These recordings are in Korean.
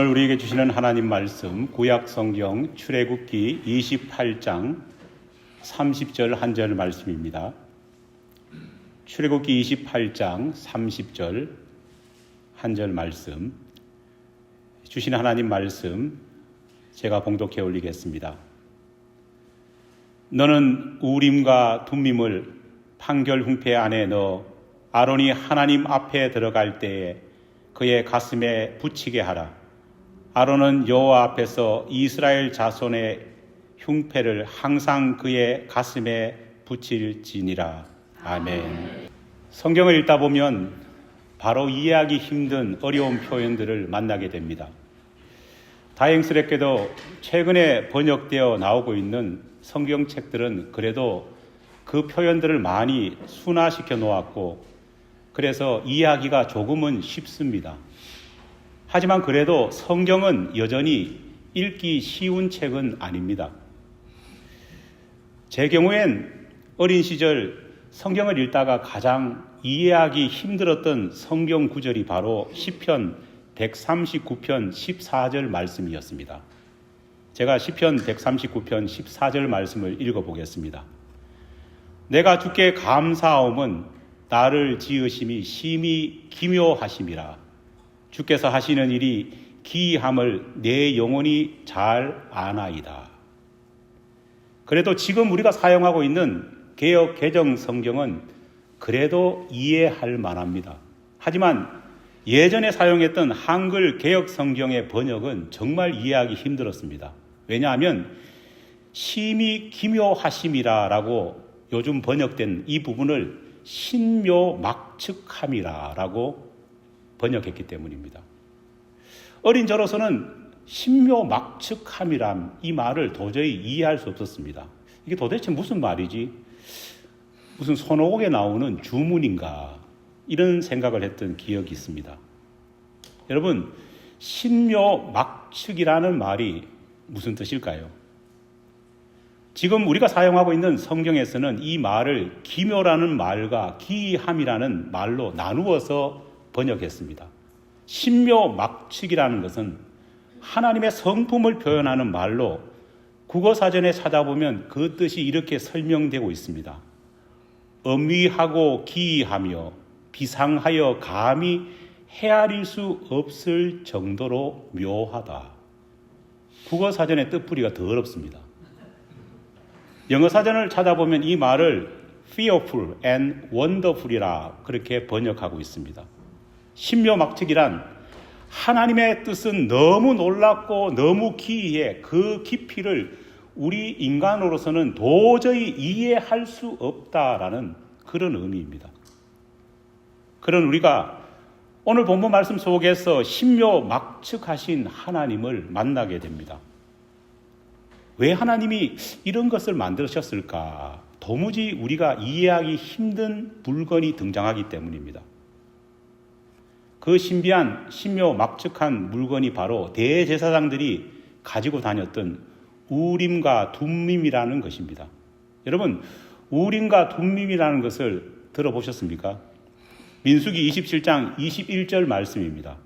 오늘 우리에게 주시는 하나님 말씀 구약 성경 출애굽기 28장 30절 한 절 말씀입니다. 출애굽기 28장 30절 한 절 말씀 주신 하나님 말씀 제가 봉독해 올리겠습니다. 너는 우림과 둠밈을 판결 흉패 안에 넣어 아론이 하나님 앞에 들어갈 때에 그의 가슴에 붙이게 하라. 아론은 여호와 앞에서 이스라엘 자손의 흉패를 항상 그의 가슴에 붙일지니라. 아멘. 성경을 읽다 보면 바로 이해하기 힘든 어려운 표현들을 만나게 됩니다. 다행스럽게도 최근에 번역되어 나오고 있는 성경책들은 그래도 그 표현들을 많이 순화시켜 놓았고 그래서 이해하기가 조금은 쉽습니다. 하지만 그래도 성경은 여전히 읽기 쉬운 책은 아닙니다. 제 경우엔 어린 시절 성경을 읽다가 가장 이해하기 힘들었던 성경 구절이 바로 시편 139편 14절 말씀이었습니다. 제가 시편 139편 14절 말씀을 읽어 보겠습니다. 내가 주께 감사하옴은 나를 지으심이 심히 기묘하심이라. 주께서 하시는 일이 기이함을 내 영혼이 잘 아나이다. 그래도 지금 우리가 사용하고 있는 개혁 개정 성경은 그래도 이해할 만합니다. 하지만 예전에 사용했던 한글 개혁 성경의 번역은 정말 이해하기 힘들었습니다. 왜냐하면 심히 기묘하심이라라고 요즘 번역된 이 부분을 신묘막측함이라라고 번역했기 때문입니다. 어린 저로서는 신묘 막측함이란 이 말을 도저히 이해할 수 없었습니다. 이게 도대체 무슨 말이지? 무슨 손오공에 나오는 주문인가? 이런 생각을 했던 기억이 있습니다. 여러분, 신묘 막측이라는 말이 무슨 뜻일까요? 지금 우리가 사용하고 있는 성경에서는 이 말을 기묘라는 말과 기이함이라는 말로 나누어서 번역했습니다. 신묘막측이라는 것은 하나님의 성품을 표현하는 말로 국어 사전에 찾아보면 그 뜻이 이렇게 설명되고 있습니다. 엄위하고 기이하며 비상하여 감히 헤아릴 수 없을 정도로 묘하다. 국어 사전의 뜻풀이가 더 어렵습니다. 영어 사전을 찾아보면 이 말을 fearful and wonderful이라 그렇게 번역하고 있습니다. 신묘막측이란 하나님의 뜻은 너무 놀랍고 너무 기이해 그 깊이를 우리 인간으로서는 도저히 이해할 수 없다라는 그런 의미입니다. 그런 우리가 오늘 본문 말씀 속에서 신묘 막측하신 하나님을 만나게 됩니다. 왜 하나님이 이런 것을 만드셨을까? 도무지 우리가 이해하기 힘든 물건이 등장하기 때문입니다. 그 신비한 신묘 막측한 물건이 바로 대제사장들이 가지고 다녔던 우림과 둠밈이라는 것입니다. 여러분, 우림과 둠밈이라는 것을 들어보셨습니까? 민수기 27장 21절 말씀입니다.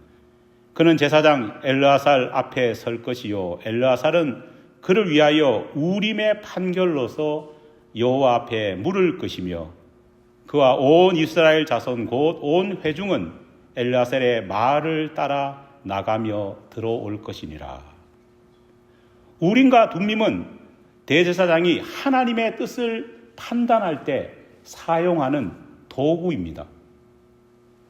그는 제사장 엘르아살 앞에 설 것이요 엘르아살은 그를 위하여 우림의 판결로서 여호와 앞에 물을 것이며 그와 온 이스라엘 자손 곧 온 회중은 엘라셀의 말을 따라 나가며 들어올 것이니라. 우림과 둠밈은 대제사장이 하나님의 뜻을 판단할 때 사용하는 도구입니다.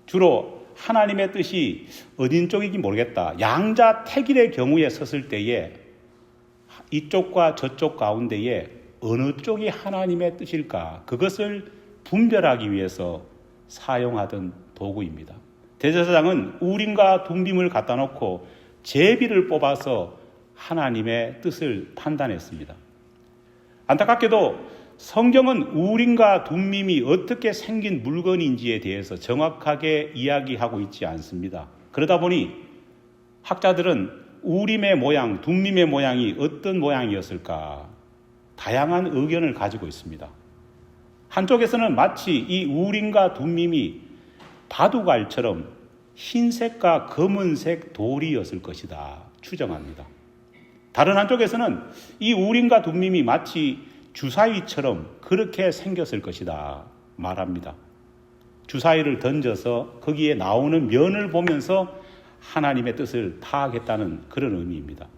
주로 하나님의 뜻이 어딘 쪽인지 모르겠다. 양자 택일의 경우에 섰을 때에 이쪽과 저쪽 가운데에 어느 쪽이 하나님의 뜻일까? 그것을 분별하기 위해서 사용하던 도구입니다. 대제사장은 우림과 둠빔을 갖다 놓고 제비를 뽑아서 하나님의 뜻을 판단했습니다. 안타깝게도 성경은 우림과 둠밈이 어떻게 생긴 물건인지에 대해서 정확하게 이야기하고 있지 않습니다. 그러다 보니 학자들은 우림의 모양, 둠림의 모양이 어떤 모양이었을까? 다양한 의견을 가지고 있습니다. 한쪽에서는 마치 이 우림과 둠림이 바둑알처럼 흰색과 검은색 돌이었을 것이다 추정합니다. 다른 한쪽에서는 이 우림과 둠밈이 마치 주사위처럼 그렇게 생겼을 것이다 말합니다. 주사위를 던져서 거기에 나오는 면을 보면서 하나님의 뜻을 파악했다는 그런 의미입니다.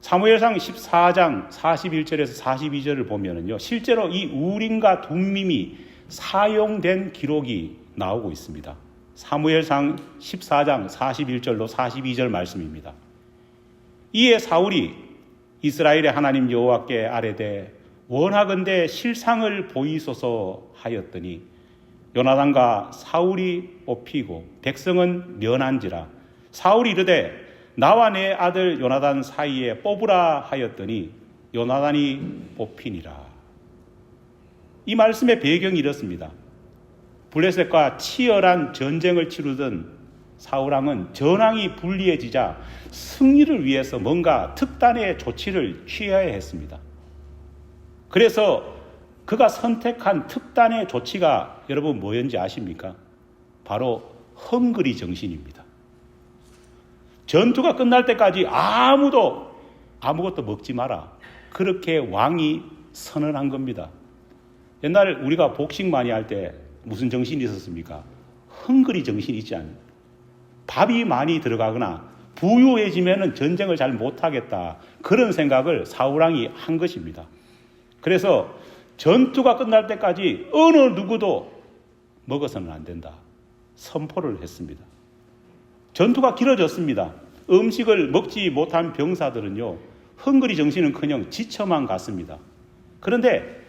사무엘상 14장 41절에서 42절을 보면은요. 실제로 이 우림과 둠밈이 사용된 기록이 나오고 있습니다. 사무엘상 14장 41절로 42절 말씀입니다. 이에 사울이 이스라엘의 하나님 여호와께 아뢰되 원하건대 실상을 보이소서 하였더니 요나단과 사울이 뽑히고 백성은 면한지라 사울이 이르되 나와 내 아들 요나단 사이에 뽑으라 하였더니 요나단이 뽑히니라 이 말씀의 배경이 이렇습니다 블레셋과 치열한 전쟁을 치르던 사울왕은 전황이 불리해지자 승리를 위해서 뭔가 특단의 조치를 취해야 했습니다. 그래서 그가 선택한 특단의 조치가 여러분 뭐였는지 아십니까? 바로 헝그리 정신입니다. 전투가 끝날 때까지 아무도 아무것도 먹지 마라. 그렇게 왕이 선언한 겁니다. 옛날 우리가 복싱 많이 할 때 무슨 정신이 있었습니까? 헝그리 정신이 있지 않습니까? 밥이 많이 들어가거나 부유해지면 전쟁을 잘 못하겠다. 그런 생각을 사우랑이 한 것입니다. 그래서 전투가 끝날 때까지 어느 누구도 먹어서는 안 된다. 선포를 했습니다. 전투가 길어졌습니다. 음식을 먹지 못한 병사들은요, 헝그리 정신은 커녕 지쳐만 갔습니다. 그런데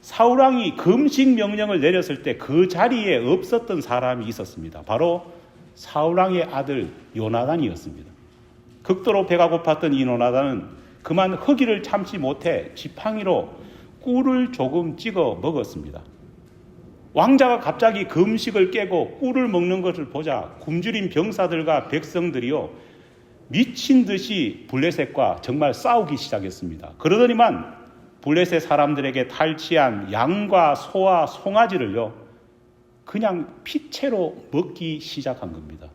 사우랑이 금식 명령을 내렸을 때 그 자리에 없었던 사람이 있었습니다. 바로 사울왕의 아들 요나단이었습니다. 극도로 배가 고팠던 이 요나단은 그만 허기를 참지 못해 지팡이로 꿀을 조금 찍어 먹었습니다. 왕자가 갑자기 금식을 깨고 꿀을 먹는 것을 보자 굶주린 병사들과 백성들이요 미친 듯이 블레셋과 정말 싸우기 시작했습니다. 그러더니만 블레셋 사람들에게 탈취한 양과 소와 송아지를요 그냥 피채로 먹기 시작한 겁니다.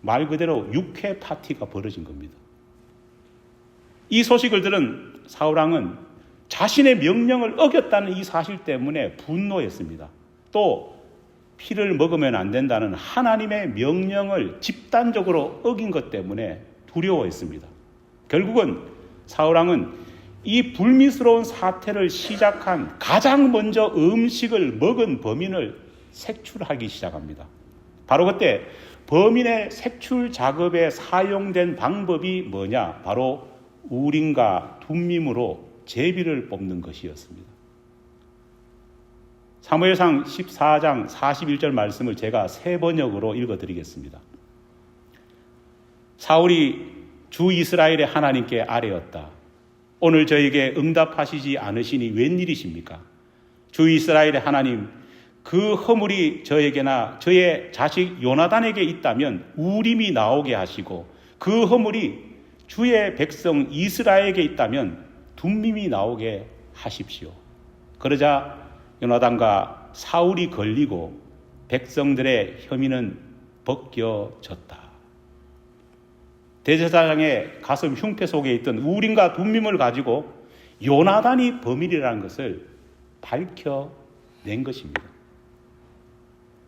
말 그대로 육회 파티가 벌어진 겁니다. 이 소식을 들은 사울왕은 자신의 명령을 어겼다는 이 사실 때문에 분노했습니다. 또 피를 먹으면 안 된다는 하나님의 명령을 집단적으로 어긴 것 때문에 두려워했습니다. 결국은 사울왕은 이 불미스러운 사태를 시작한 가장 먼저 음식을 먹은 범인을 색출하기 시작합니다. 바로 그때 범인의 색출 작업에 사용된 방법이 뭐냐? 바로 우린과 둠밈으로 제비를 뽑는 것이었습니다. 사무엘상 14장 41절 말씀을 제가 세 번역으로 읽어 드리겠습니다. 사울이 주 이스라엘의 하나님께 아뢰었다. 오늘 저에게 응답하시지 않으시니 웬일이십니까? 주 이스라엘의 하나님, 그 허물이 저에게나 저의 자식 요나단에게 있다면 우림이 나오게 하시고 그 허물이 주의 백성 이스라엘에게 있다면 둠밈이 나오게 하십시오. 그러자 요나단과 사울이 걸리고 백성들의 혐의는 벗겨졌다. 대제사장의 가슴 흉패 속에 있던 우림과 둠밈을 가지고 요나단이 범인이라는 것을 밝혀낸 것입니다.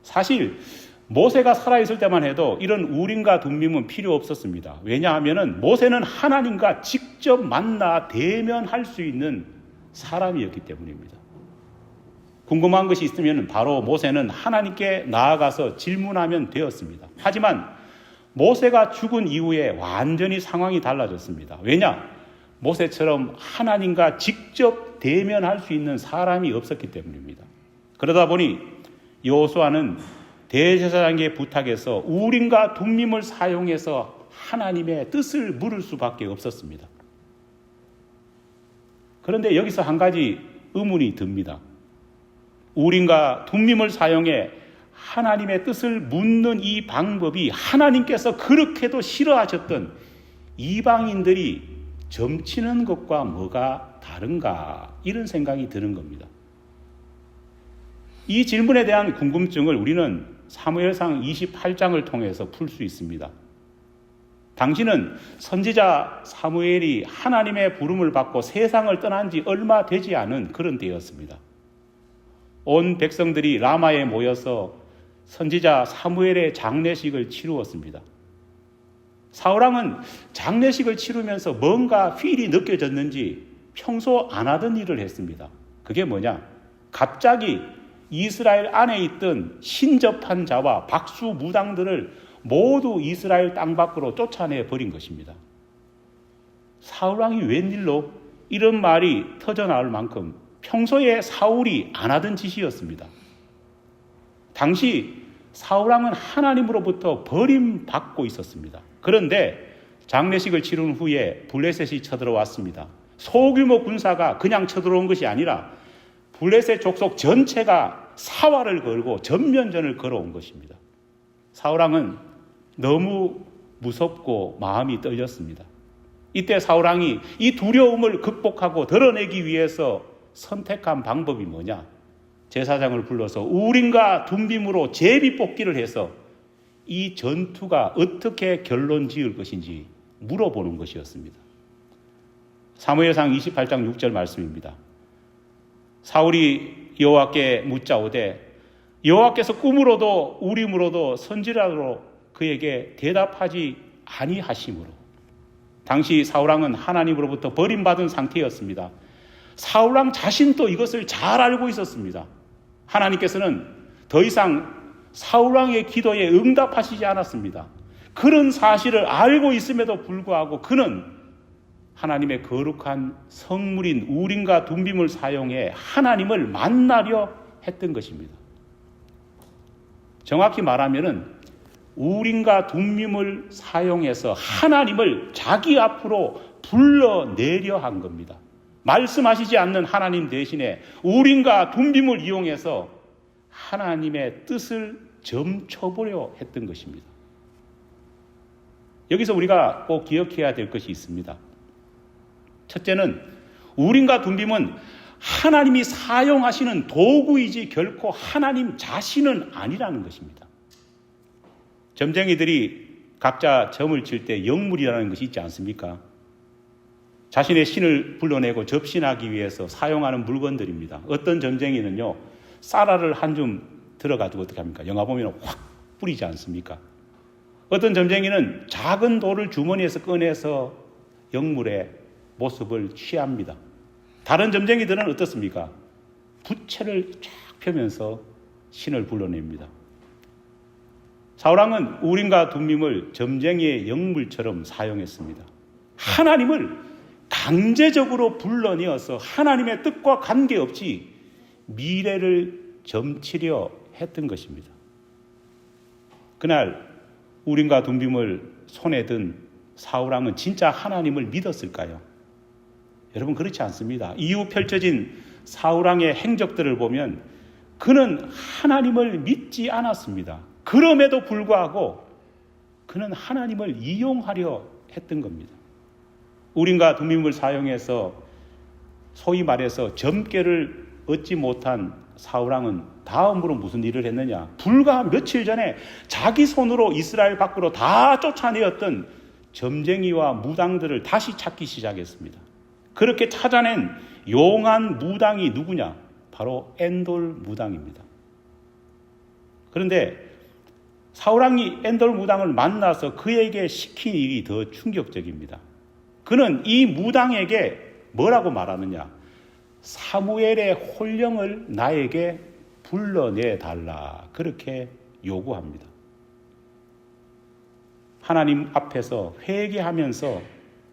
사실 모세가 살아있을 때만 해도 이런 우림과 둠밈은 필요 없었습니다. 왜냐하면 모세는 하나님과 직접 만나 대면할 수 있는 사람이었기 때문입니다. 궁금한 것이 있으면 바로 모세는 하나님께 나아가서 질문하면 되었습니다. 하지만 모세가 죽은 이후에 완전히 상황이 달라졌습니다. 왜냐? 모세처럼 하나님과 직접 대면할 수 있는 사람이 없었기 때문입니다. 그러다 보니 여호수아는 대제사장의 부탁에서 우림과 둠밈을 사용해서 하나님의 뜻을 물을 수밖에 없었습니다. 그런데 여기서 한 가지 의문이 듭니다. 우림과 둠밈을 사용해 하나님의 뜻을 묻는 이 방법이 하나님께서 그렇게도 싫어하셨던 이방인들이 점치는 것과 뭐가 다른가 이런 생각이 드는 겁니다. 이 질문에 대한 궁금증을 우리는 사무엘상 28장을 통해서 풀 수 있습니다. 당신은 선지자 사무엘이 하나님의 부름을 받고 세상을 떠난 지 얼마 되지 않은 그런 때였습니다. 온 백성들이 라마에 모여서 선지자 사무엘의 장례식을 치루었습니다. 사울왕은 장례식을 치르면서 뭔가 필이 느껴졌는지 평소 안 하던 일을 했습니다. 그게 뭐냐? 갑자기 이스라엘 안에 있던 신접한 자와 박수 무당들을 모두 이스라엘 땅 밖으로 쫓아내 버린 것입니다. 사울왕이 웬일로 이런 말이 터져 나올 만큼 평소에 사울이 안 하던 짓이었습니다. 당시 사울왕은 하나님으로부터 버림받고 있었습니다. 그런데 장례식을 치른 후에 블레셋이 쳐들어왔습니다. 소규모 군사가 그냥 쳐들어온 것이 아니라 블레셋 족속 전체가 사활을 걸고 전면전을 걸어온 것입니다. 사울왕은 너무 무섭고 마음이 떨렸습니다. 이때 사울왕이 이 두려움을 극복하고 드러내기 위해서 선택한 방법이 뭐냐? 제사장을 불러서 우림과 둠빔으로 제비 뽑기를 해서 이 전투가 어떻게 결론 지을 것인지 물어보는 것이었습니다. 사무엘상 28장 6절 말씀입니다. 사울이 여호와께 묻자오되 여호와께서 꿈으로도 우림으로도 선지라로 그에게 대답하지 아니하심으로 당시 사울왕은 하나님으로부터 버림받은 상태였습니다. 사울왕 자신도 이것을 잘 알고 있었습니다. 하나님께서는 더 이상 사울왕의 기도에 응답하시지 않았습니다. 그런 사실을 알고 있음에도 불구하고 그는 하나님의 거룩한 성물인 우림과 둠빔을 사용해 하나님을 만나려 했던 것입니다. 정확히 말하면은 우림과 둠빔을 사용해서 하나님을 자기 앞으로 불러내려 한 겁니다. 말씀하시지 않는 하나님 대신에 우림과 둠빔을 이용해서 하나님의 뜻을 점쳐보려 했던 것입니다. 여기서 우리가 꼭 기억해야 될 것이 있습니다. 첫째는 우림과 둠빔은 하나님이 사용하시는 도구이지 결코 하나님 자신은 아니라는 것입니다. 점쟁이들이 각자 점을 칠 때 영물이라는 것이 있지 않습니까? 자신의 신을 불러내고 접신하기 위해서 사용하는 물건들입니다. 어떤 점쟁이는요, 쌀알을 한 줌 들어가지고 어떻게 합니까? 영화 보면 확 뿌리지 않습니까? 어떤 점쟁이는 작은 돌을 주머니에서 꺼내서 영물의 모습을 취합니다. 다른 점쟁이들은 어떻습니까? 부채를 쫙 펴면서 신을 불러냅니다. 사울왕은 우림과 둠밈을 점쟁이의 영물처럼 사용했습니다. 하나님을 강제적으로 불러내어서 하나님의 뜻과 관계없이 미래를 점치려 했던 것입니다. 그날 우림과 둠빔을 손에 든 사울왕은 진짜 하나님을 믿었을까요? 여러분 그렇지 않습니다. 이후 펼쳐진 사울왕의 행적들을 보면 그는 하나님을 믿지 않았습니다. 그럼에도 불구하고 그는 하나님을 이용하려 했던 겁니다. 우림과 둠빔을 사용해서 소위 말해서 점괘를 얻지 못한 사울왕은 다음으로 무슨 일을 했느냐? 불과 며칠 전에 자기 손으로 이스라엘 밖으로 다 쫓아내었던 점쟁이와 무당들을 다시 찾기 시작했습니다. 그렇게 찾아낸 용한 무당이 누구냐? 바로 엔돌 무당입니다. 그런데 사울왕이 엔돌 무당을 만나서 그에게 시킨 일이 더 충격적입니다. 그는 이 무당에게 뭐라고 말하느냐? 사무엘의 홀령을 나에게 불러내 달라. 그렇게 요구합니다. 하나님 앞에서 회개하면서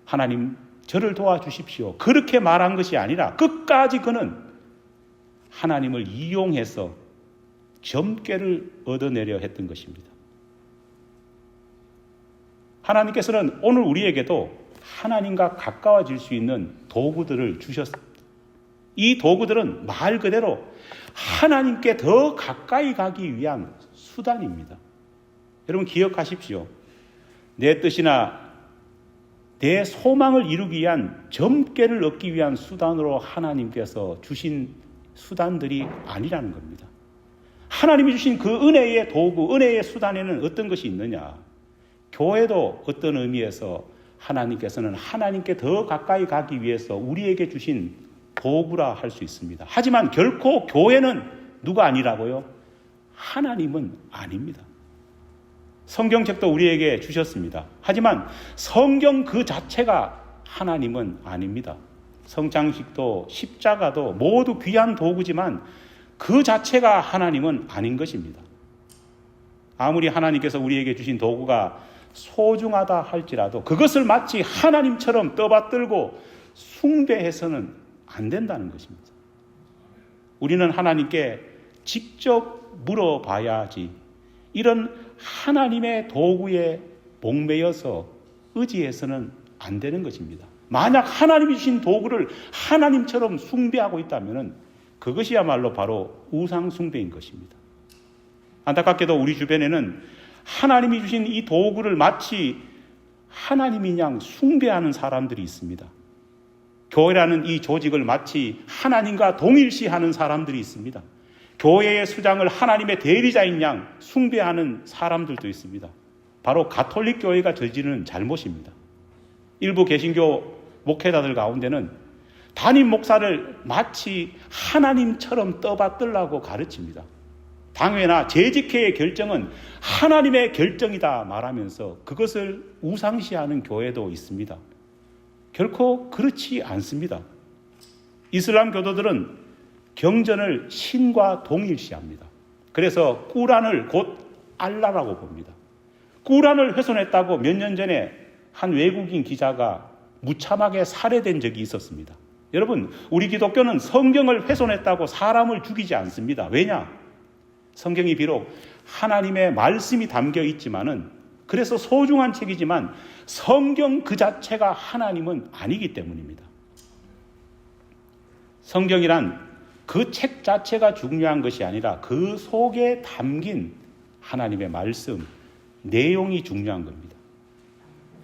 하나님 저를 도와주십시오. 그렇게 말한 것이 아니라 끝까지 그는 하나님을 이용해서 점괘를 얻어내려 했던 것입니다. 하나님께서는 오늘 우리에게도 하나님과 가까워질 수 있는 도구들을 주셨습니다. 이 도구들은 말 그대로 하나님께 더 가까이 가기 위한 수단입니다. 여러분 기억하십시오. 내 뜻이나 내 소망을 이루기 위한 점괘를 얻기 위한 수단으로 하나님께서 주신 수단들이 아니라는 겁니다. 하나님이 주신 그 은혜의 도구, 은혜의 수단에는 어떤 것이 있느냐? 교회도 어떤 의미에서 하나님께서는 하나님께 더 가까이 가기 위해서 우리에게 주신 도구라 할 수 있습니다. 하지만 결코 교회는 누가 아니라고요? 하나님은 아닙니다. 성경책도 우리에게 주셨습니다. 하지만 성경 그 자체가 하나님은 아닙니다. 성장식도 십자가도 모두 귀한 도구지만 그 자체가 하나님은 아닌 것입니다. 아무리 하나님께서 우리에게 주신 도구가 소중하다 할지라도 그것을 마치 하나님처럼 떠받들고 숭배해서는 안 된다는 것입니다. 우리는 하나님께 직접 물어봐야지 이런 하나님의 도구에 목매여서 의지해서는 안 되는 것입니다. 만약 하나님이 주신 도구를 하나님처럼 숭배하고 있다면 그것이야말로 바로 우상 숭배인 것입니다. 안타깝게도 우리 주변에는 하나님이 주신 이 도구를 마치 하나님인 양 숭배하는 사람들이 있습니다. 교회라는 이 조직을 마치 하나님과 동일시하는 사람들이 있습니다. 교회의 수장을 하나님의 대리자인 양 숭배하는 사람들도 있습니다. 바로 가톨릭 교회가 저지르는 잘못입니다. 일부 개신교 목회자들 가운데는 담임 목사를 마치 하나님처럼 떠받들라고 가르칩니다. 당회나 재직회의 결정은 하나님의 결정이다 말하면서 그것을 우상시하는 교회도 있습니다. 결코 그렇지 않습니다. 이슬람 교도들은 경전을 신과 동일시합니다. 그래서 꾸란을 곧 알라라고 봅니다. 꾸란을 훼손했다고 몇 년 전에 한 외국인 기자가 무참하게 살해된 적이 있었습니다. 여러분, 우리 기독교는 성경을 훼손했다고 사람을 죽이지 않습니다. 왜냐? 성경이 비록 하나님의 말씀이 담겨 있지만은 그래서 소중한 책이지만 성경 그 자체가 하나님은 아니기 때문입니다. 성경이란 그 책 자체가 중요한 것이 아니라 그 속에 담긴 하나님의 말씀, 내용이 중요한 겁니다.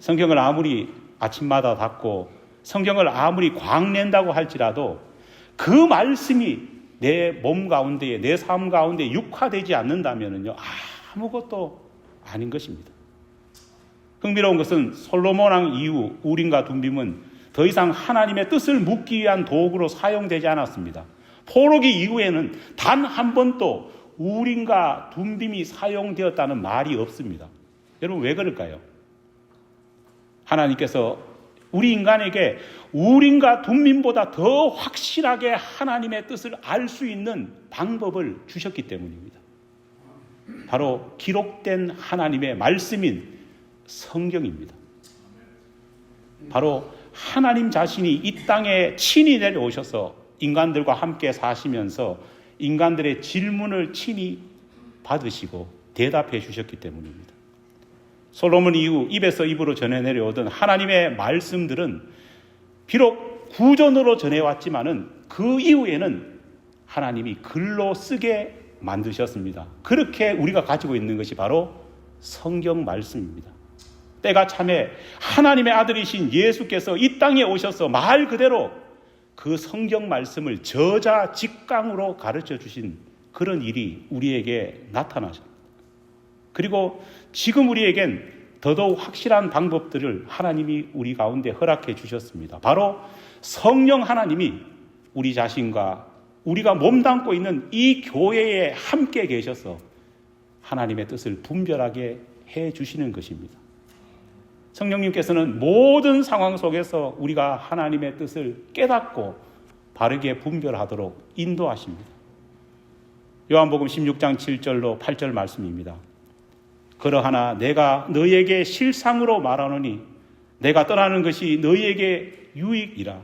성경을 아무리 아침마다 닫고 성경을 아무리 광낸다고 할지라도 그 말씀이 내 몸 가운데에 내 삶 가운데 육화되지 않는다면요 아무것도 아닌 것입니다. 흥미로운 것은 솔로몬 왕 이후 우림과 둠빔은 더 이상 하나님의 뜻을 묻기 위한 도구로 사용되지 않았습니다. 포로기 이후에는 단 한 번도 우림과 둠빔이 사용되었다는 말이 없습니다. 여러분 왜 그럴까요? 하나님께서 우리 인간에게 우림과 둠민보다 더 확실하게 하나님의 뜻을 알 수 있는 방법을 주셨기 때문입니다. 바로 기록된 하나님의 말씀인 성경입니다. 바로 하나님 자신이 이 땅에 친히 내려오셔서 인간들과 함께 사시면서 인간들의 질문을 친히 받으시고 대답해 주셨기 때문입니다. 솔로몬 이후 입에서 입으로 전해 내려오던 하나님의 말씀들은 비록 구전으로 전해왔지만은 그 이후에는 하나님이 글로 쓰게 만드셨습니다. 그렇게 우리가 가지고 있는 것이 바로 성경 말씀입니다. 때가 참에 하나님의 아들이신 예수께서 이 땅에 오셔서 말 그대로 그 성경 말씀을 저자 직강으로 가르쳐 주신 그런 일이 우리에게 나타나셨습니다. 그리고 지금 우리에겐 더더욱 확실한 방법들을 하나님이 우리 가운데 허락해 주셨습니다. 바로 성령 하나님이 우리 자신과 우리가 몸담고 있는 이 교회에 함께 계셔서 하나님의 뜻을 분별하게 해 주시는 것입니다. 성령님께서는 모든 상황 속에서 우리가 하나님의 뜻을 깨닫고 바르게 분별하도록 인도하십니다. 요한복음 16장 7절로 8절 말씀입니다. 그러하나 내가 너에게 실상으로 말하노니 내가 떠나는 것이 너희에게 유익이라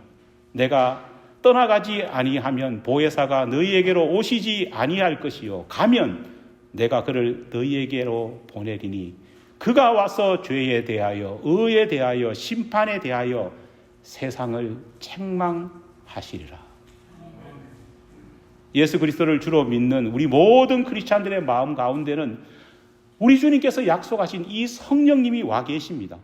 내가 떠나가지 아니하면 보혜사가 너희에게로 오시지 아니할 것이요 가면 내가 그를 너희에게로 보내리니 그가 와서 죄에 대하여 의에 대하여 심판에 대하여 세상을 책망하시리라. 예수 그리스도를 주로 믿는 우리 모든 크리스찬들의 마음 가운데는 우리 주님께서 약속하신 이 성령님이 와 계십니다.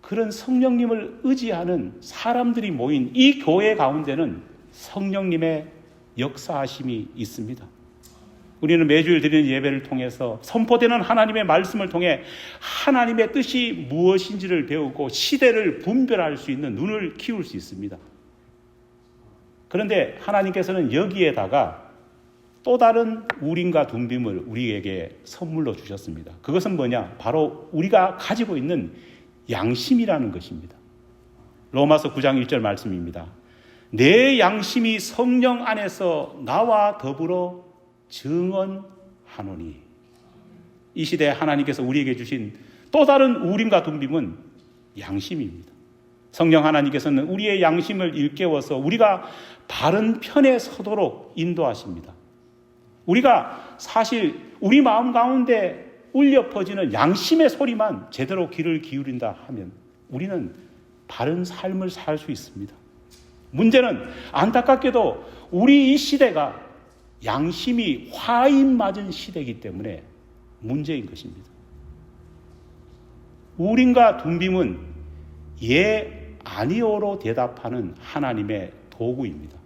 그런 성령님을 의지하는 사람들이 모인 이 교회 가운데는 성령님의 역사하심이 있습니다. 우리는 매주일 드리는 예배를 통해서 선포되는 하나님의 말씀을 통해 하나님의 뜻이 무엇인지를 배우고 시대를 분별할 수 있는 눈을 키울 수 있습니다. 그런데 하나님께서는 여기에다가 또 다른 우림과 둠빔을 우리에게 선물로 주셨습니다. 그것은 뭐냐? 바로 우리가 가지고 있는 양심이라는 것입니다. 로마서 9장 1절 말씀입니다. 내 양심이 성령 안에서 나와 더불어 증언하노니 이 시대에 하나님께서 우리에게 주신 또 다른 우림과 둠빔은 양심입니다. 성령 하나님께서는 우리의 양심을 일깨워서 우리가 바른 편에 서도록 인도하십니다. 우리가 사실 우리 마음 가운데 울려 퍼지는 양심의 소리만 제대로 귀를 기울인다 하면 우리는 바른 삶을 살 수 있습니다. 문제는 안타깝게도 우리 이 시대가 양심이 화인 맞은 시대이기 때문에 문제인 것입니다. 우림과 둠빔은 예, 아니오로 대답하는 하나님의 도구입니다.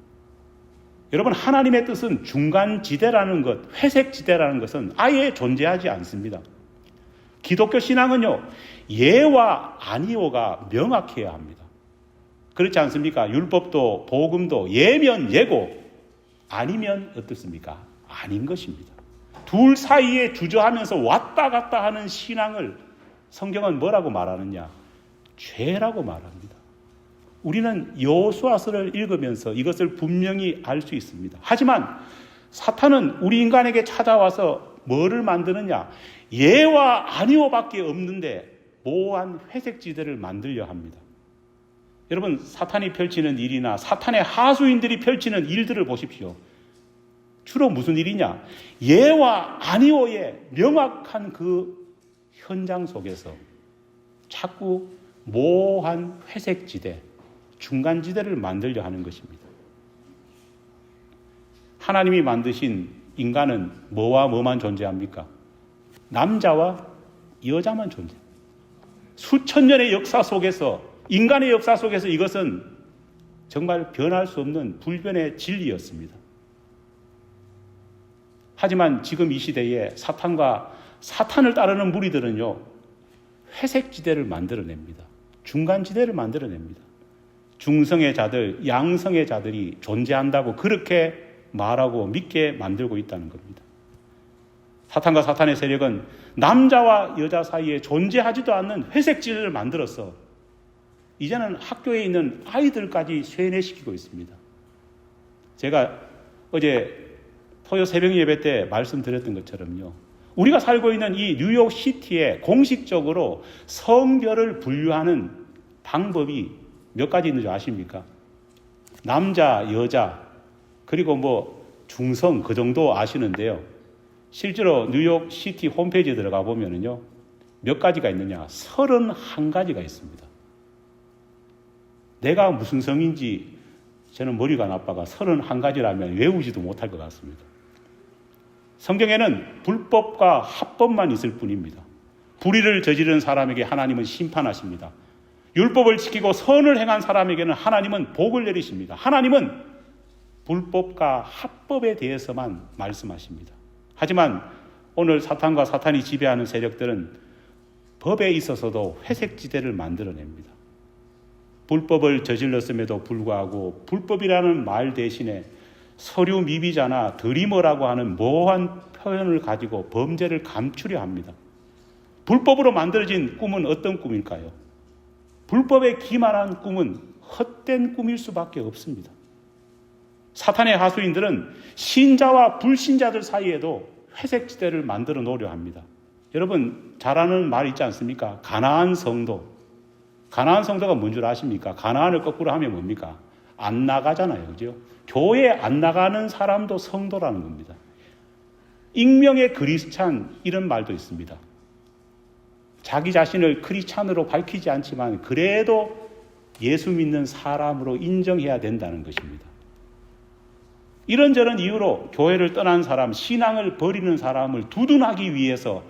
여러분, 하나님의 뜻은 중간 지대라는 것, 회색 지대라는 것은 아예 존재하지 않습니다. 기독교 신앙은요, 예와 아니오가 명확해야 합니다. 그렇지 않습니까? 율법도, 복음도 예면 예고, 아니면 어떻습니까? 아닌 것입니다. 둘 사이에 주저하면서 왔다 갔다 하는 신앙을 성경은 뭐라고 말하느냐? 죄라고 말합니다. 우리는 여호수아서를 읽으면서 이것을 분명히 알 수 있습니다. 하지만 사탄은 우리 인간에게 찾아와서 뭐를 만드느냐? 예와 아니오밖에 없는데 모호한 회색 지대를 만들려 합니다. 여러분 사탄이 펼치는 일이나 사탄의 하수인들이 펼치는 일들을 보십시오. 주로 무슨 일이냐? 예와 아니오의 명확한 그 현장 속에서 자꾸 모호한 회색 지대, 중간 지대를 만들려 하는 것입니다. 하나님이 만드신 인간은 뭐와 뭐만 존재합니까? 남자와 여자만 존재. 수천 년의 역사 속에서 인간의 역사 속에서 이것은 정말 변할 수 없는 불변의 진리였습니다. 하지만 지금 이 시대에 사탄과 사탄을 따르는 무리들은요, 회색 지대를 만들어냅니다. 중간 지대를 만들어냅니다. 중성의 자들, 양성의 자들이 존재한다고 그렇게 말하고 믿게 만들고 있다는 겁니다. 사탄과 사탄의 세력은 남자와 여자 사이에 존재하지도 않는 회색 지대를 만들어서 이제는 학교에 있는 아이들까지 쇠뇌시키고 있습니다. 제가 어제 토요 새벽 예배 때 말씀드렸던 것처럼요. 우리가 살고 있는 이 뉴욕 시티에 공식적으로 성별을 분류하는 방법이 몇 가지 있는지 아십니까? 남자, 여자, 그리고 뭐 중성 그 정도 아시는데요. 실제로 뉴욕 시티 홈페이지에 들어가 보면은요. 몇 가지가 있느냐? 31가지가 있습니다. 내가 무슨 성인지 저는 머리가 나빠가 31가지라면 외우지도 못할 것 같습니다. 성경에는 불법과 합법만 있을 뿐입니다. 불의를 저지른 사람에게 하나님은 심판하십니다. 율법을 지키고 선을 행한 사람에게는 하나님은 복을 내리십니다. 하나님은 불법과 합법에 대해서만 말씀하십니다. 하지만 오늘 사탄과 사탄이 지배하는 세력들은 법에 있어서도 회색 지대를 만들어냅니다. 불법을 저질렀음에도 불구하고 불법이라는 말 대신에 서류 미비자나 드리머라고 하는 모호한 표현을 가지고 범죄를 감추려 합니다. 불법으로 만들어진 꿈은 어떤 꿈일까요? 불법에 기만한 꿈은 헛된 꿈일 수밖에 없습니다. 사탄의 하수인들은 신자와 불신자들 사이에도 회색 지대를 만들어 놓으려 합니다. 여러분 잘 아는 말 있지 않습니까? 가나안 성도. 가나안 성도가 뭔 줄 아십니까? 가나안을 거꾸로 하면 뭡니까? 안 나가잖아요. 그죠? 교회 안 나가는 사람도 성도라는 겁니다. 익명의 그리스찬 이런 말도 있습니다. 자기 자신을 크리스찬으로 밝히지 않지만 그래도 예수 믿는 사람으로 인정해야 된다는 것입니다. 이런저런 이유로 교회를 떠난 사람, 신앙을 버리는 사람을 두둔하기 위해서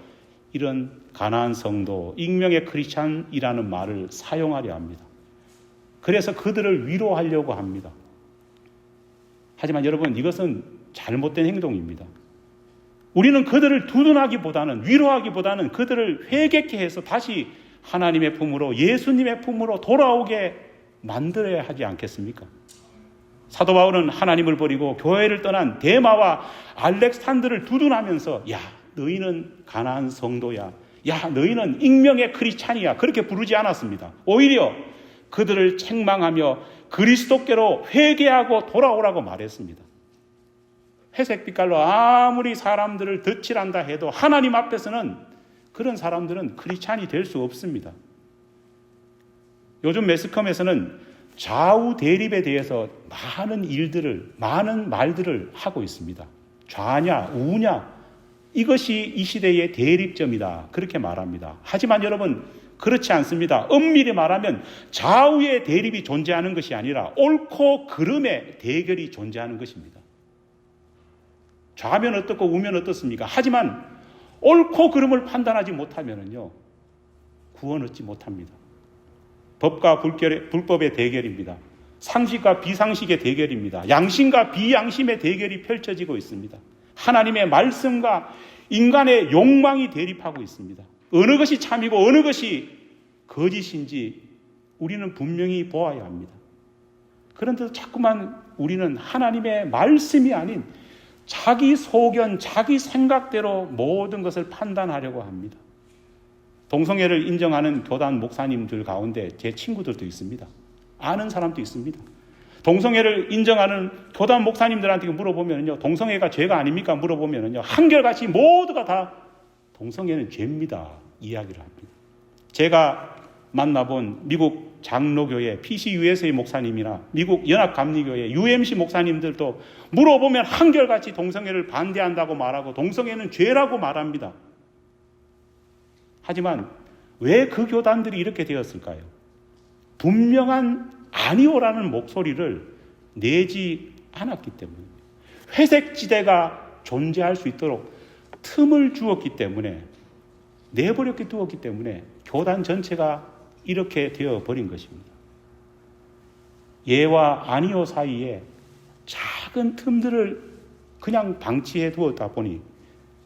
이런 가난한 성도, 익명의 크리스찬이라는 말을 사용하려 합니다. 그래서 그들을 위로하려고 합니다. 하지만 여러분 이것은 잘못된 행동입니다. 우리는 그들을 두둔하기보다는 위로하기보다는 그들을 회개케 해서 다시 하나님의 품으로 예수님의 품으로 돌아오게 만들어야 하지 않겠습니까? 사도 바울은 하나님을 버리고 교회를 떠난 데마와 알렉산드를 두둔하면서 야 너희는 가난한 성도야 야 너희는 익명의 크리찬이야 그렇게 부르지 않았습니다. 오히려 그들을 책망하며 그리스도께로 회개하고 돌아오라고 말했습니다. 회색 빛깔로 아무리 사람들을 덧칠한다 해도 하나님 앞에서는 그런 사람들은 크리스찬이 될 수 없습니다. 요즘 매스컴에서는 좌우 대립에 대해서 많은 일들을, 많은 말들을 하고 있습니다. 좌냐, 우냐, 이것이 이 시대의 대립점이다. 그렇게 말합니다. 하지만 여러분, 그렇지 않습니다. 엄밀히 말하면 좌우의 대립이 존재하는 것이 아니라 옳고 그름의 대결이 존재하는 것입니다. 좌면 어떻고 우면 어떻습니까? 하지만 옳고 그름을 판단하지 못하면요 구원 얻지 못합니다. 법과 불결의, 불법의 대결입니다. 상식과 비상식의 대결입니다. 양심과 비양심의 대결이 펼쳐지고 있습니다. 하나님의 말씀과 인간의 욕망이 대립하고 있습니다. 어느 것이 참이고 어느 것이 거짓인지 우리는 분명히 보아야 합니다. 그런데도 자꾸만 우리는 하나님의 말씀이 아닌 자기 소견, 자기 생각대로 모든 것을 판단하려고 합니다. 동성애를 인정하는 교단 목사님들 가운데 제 친구들도 있습니다. 아는 사람도 있습니다. 동성애를 인정하는 교단 목사님들한테 물어보면요. 동성애가 죄가 아닙니까? 물어보면요. 한결같이 모두가 다 동성애는 죄입니다. 이야기를 합니다. 제가 만나본 미국 장로교회 PCUS의 목사님이나 미국 연합감리교회 UMC 목사님들도 물어보면 한결같이 동성애를 반대한다고 말하고 동성애는 죄라고 말합니다. 하지만 왜 그 교단들이 이렇게 되었을까요? 분명한 아니오라는 목소리를 내지 않았기 때문에 회색 지대가 존재할 수 있도록 틈을 주었기 때문에 내버렸기 두었기 때문에 교단 전체가 이렇게 되어 버린 것입니다. 예와 아니오 사이에 작은 틈들을 그냥 방치해 두었다 보니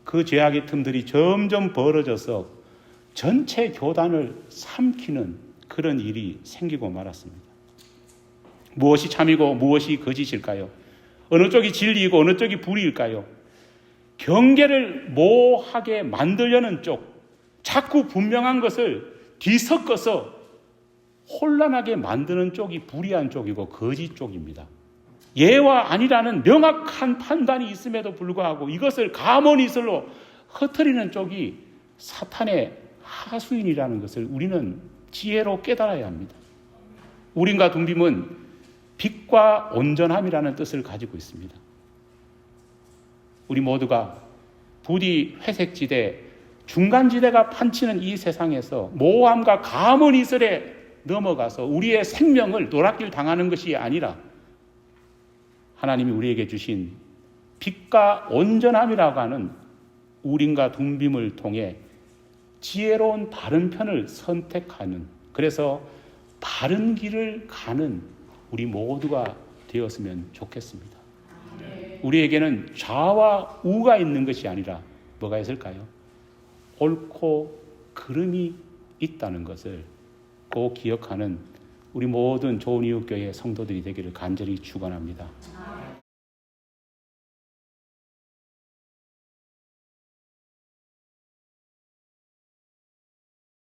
그 죄악의 틈들이 점점 벌어져서 전체 교단을 삼키는 그런 일이 생기고 말았습니다. 무엇이 참이고 무엇이 거짓일까요? 어느 쪽이 진리이고 어느 쪽이 불의일까요? 경계를 모호하게 만들려는 쪽, 자꾸 분명한 것을 뒤섞어서 혼란하게 만드는 쪽이 불의한 쪽이고 거짓 쪽입니다. 예와 아니라는 명확한 판단이 있음에도 불구하고 이것을 가모니슬로 흩트리는 쪽이 사탄의 하수인이라는 것을 우리는 지혜로 깨달아야 합니다. 우린과 둠빔은 빛과 온전함이라는 뜻을 가지고 있습니다. 우리 모두가 부디 회색지대, 중간지대가 판치는 이 세상에서 모함과 가문 이슬에 넘어가서 우리의 생명을 노랗길 당하는 것이 아니라 하나님이 우리에게 주신 빛과 온전함이라고 하는 우린과 둠빔을 통해 지혜로운 바른 편을 선택하는 그래서 바른 길을 가는 우리 모두가 되었으면 좋겠습니다. 우리에게는 좌와 우가 있는 것이 아니라 뭐가 있을까요? 옳고 그름이 있다는 것을 꼭 기억하는 우리 모든 좋은 이웃교회 성도들이 되기를 간절히 축원합니다.